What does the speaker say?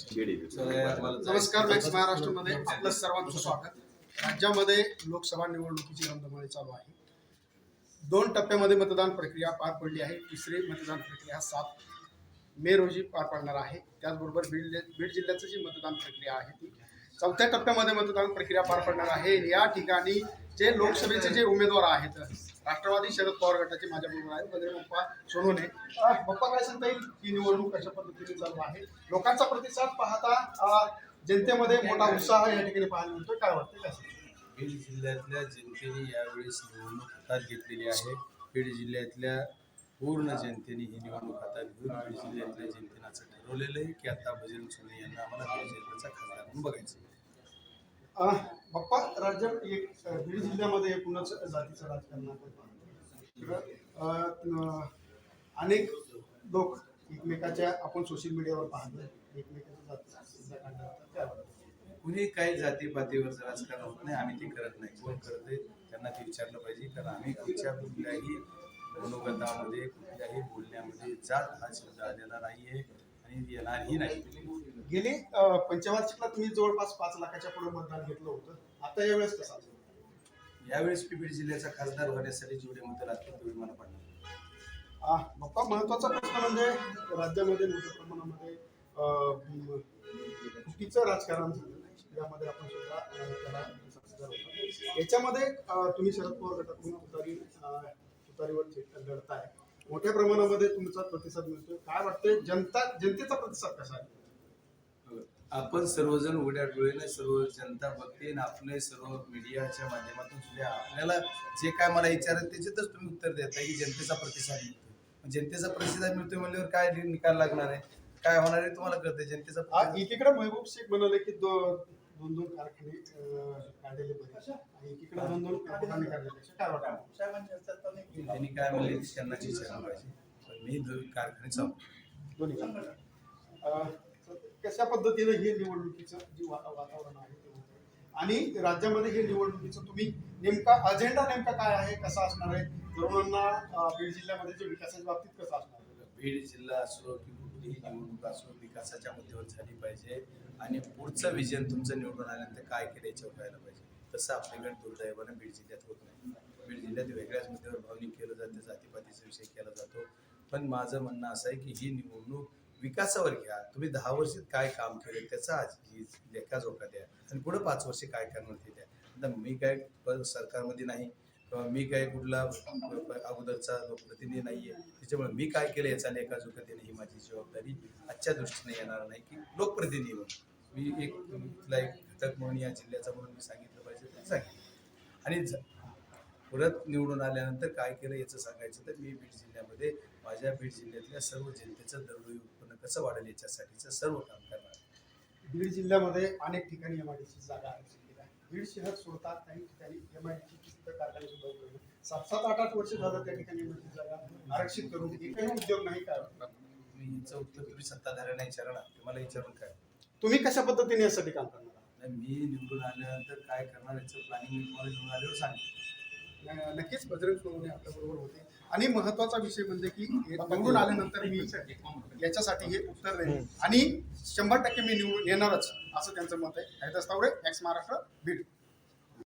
नमस्कार मॅक्स महाराष्ट्रामध्ये आपलं सर्वांचं स्वागत. राज्यामध्ये लोकसभा निवडणुकीची रंधमाळी चालू आहे. दोन टप्प्यामध्ये मतदान प्रक्रिया पार पडली आहे. तिसरी मतदान प्रक्रिया सात मे रोजी पार पडणार आहे. त्याचबरोबर बीड बीड जिल्ह्याचं जी मतदान प्रक्रिया आहे ती चौथ्या टप्प्यामध्ये मतदान प्रक्रिया पार पडणार आहे. या ठिकाणी जे लोकसभेचे जे उमेदवार आहेत राष्ट्रवादी शरद पवार गटाचे माझ्याबरोबर आहेत. बद्री बाप्पा सोनवणे. अं, बाप्पा काय सांगता येईल? ही निवडणूक कशा पद्धतीने चालू आहे? लोकांचा प्रतिसाद पाहता जनतेमध्ये मोठा उत्साह या ठिकाणी पाहायला मिळतोय. काय वाटतं काय बीड जिल्ह्यातल्या जनतेने यावेळेस निवडणूक हातात घेतलेली आहे. बीड जिल्ह्यातल्या पूर्ण जनतेने ही निवडणूक हातात घेऊन बीड जिल्ह्यातल्या जनतेनं असं ठरवलेलं आहे की आता बजरंग सोने यांना आम्हाला बीड जिल्ह्याचा खासदार म्हणून बघायचं आहे. बाप्पा राज्यात एक बीड जिल्ह्यामध्ये एकूणच जातीचं राजकारण अनेक लोक एकमेकाच्या आपण सोशल मीडियावर पाहतो एकमेकाच्या कुणी काही जातीपातीवरचं राजकारण होत नाही आम्ही ते करत नाही. कोण करते त्यांना ते विचारलं पाहिजे. कारण आम्ही आमच्या कुठल्याही मनोगतामध्ये कुठल्याही बोलण्यामध्ये जात हा शब्द आलेला नाहीये. आहे येणारही नाही. गेली पंचवार्षिकला तुम्ही जवळपास पाच लाखाच्या पुढे मतदान घेतलं होतं. आता यावेळेस कसं यावेळेस मी बीड जिल्ह्याचा खासदार होण्यासाठी जेवढे मतं लागतील तेवढे मला पडणार. बाप्पा महत्त्वाचा प्रश्न म्हणजे राज्यामध्ये मोठ्या प्रमाणामध्ये फुटीचं राजकारण झालं यामध्ये आपण सुद्धा त्याला. याच्यामध्ये तुम्ही शरद पवार गटातून तुतारी तुतारीवर लढताय. मोठ्या प्रमाणामध्ये तुमचा प्रतिसाद मिळतोय. काय वाटतंय? जनता जनतेचा प्रतिसाद कसा आहे? आपण सर्वजण उघड्या डोळ्याने सर्व जनता बघते आणि आपले सर्व मीडियाच्या माध्यमातून सुद्धा आपल्याला जे काय मला विचारत त्याच्यातच तुम्ही उत्तर देताय की जनतेचा प्रतिसाद मिळतो जनतेचा प्रतिसाद मिळतोय म्हणल्यावर काय निकाल लागणार आहे? काय होणार आहे तुम्हाला कळतंय? जनतेचा प्रतिसाद- एकीकडे महबूब शेख म्हणाले की दो- दोन दोन कारखाने काढलेले बरे आणि एकीकडे दोन दोन कारखाने त्यांनी काय म्हणले पाहिजे. पण मी दो- कारखाने चालू दोन्ही कशा पद्धतीने हे निवडणुकीचं जे वातावरण आहे ते होतं? आणि राज्यामध्ये हे निवडणुकीचं तुम्ही नेमका अजेंडा नेमका काय आहे? कसा असणार आहे? तरुणांना बीड जिल्ह्यामध्ये जे विकासाच्या बाबतीत कसं असणार आहे? बीड जिल्हा असो की कुठलीही निवडणूक असो विकासाच्या मुद्द्यावर झाली पाहिजे. आणि पुढचं विजन तुमचं निवडून आल्यानंतर काय केलं याच्यावर व्हायला पाहिजे? तसं आपल्याकडे दुर्दैवानं बीड जिल्ह्यात होत नाही. बीड जिल्ह्यात वेगळ्याच मुद्द्यावर भावनिक केलं जातं जातीपातीचा विषय केला जातो. पण माझं म्हणणं असं आहे की ही निवडणूक विकासावर घ्या. तुम्ही दहा वर्षात काय काम केलं त्याचा आज ही लेखाजोखा द्या. आणि पुढे पाच वर्षे काय करणार ते द्या. आता मी काय सरकारमध्ये नाही. किंवा मी काय कुठला अगोदरचा लोकप्रतिनिधी नाहीये त्याच्यामुळे मी काय केलं याचा लेखाजोखा देणे ही माझी जबाबदारी आजच्या दृष्टीने येणार नाही की लोकप्रतिनिधी म्हणून. मी एक तुला एक घटक म्हणून या जिल्ह्याचा म्हणून मी सांगितलं पाहिजे ते सांगितलं. आणि परत निवडून आल्यानंतर काय केलं याचं सांगायचं तर मी बीड जिल्ह्यामध्ये माझ्या बीड जिल्ह्यातल्या सर्व जनतेचं दरडोई उत्पन्न कसं वाढेल याच्यासाठीचं सर्व काम करणार बीड जिल्ह्यामध्ये अनेक ठिकाणी एम आय डी जागा आहे. बीड शहर सोडता काही ठिकाणी एम आय डी कारखाने सात सात आठ आठ वर्ष झालं त्या ठिकाणी जागा आरक्षित करून एकही उद्योग नाही काय याचं उत्तर तुम्ही सत्ताधाऱ्यांना विचारा ना. तुम्हाला विचारून काय? तुम्ही कशा पद्धतीने यासाठी काम करणार? नाही, मी निवडून आल्यानंतर काय करणार याचं प्लॅनिंग मी तुम्हाला निवडून आल्यावर सांगेन. न- नक्कीच बजरंग सोनवणे आपल्या बरोबर होते. आणि महत्त्वाचा विषय म्हणजे की हे निवडून आल्यानंतर मी याच्यासाठी हे उत्तर देईन. आणि शंभर टक्के मी निवडून येणारच असं त्यांचं मत आहे. हरिदास तावडे एक्स महाराष्ट्र बीड.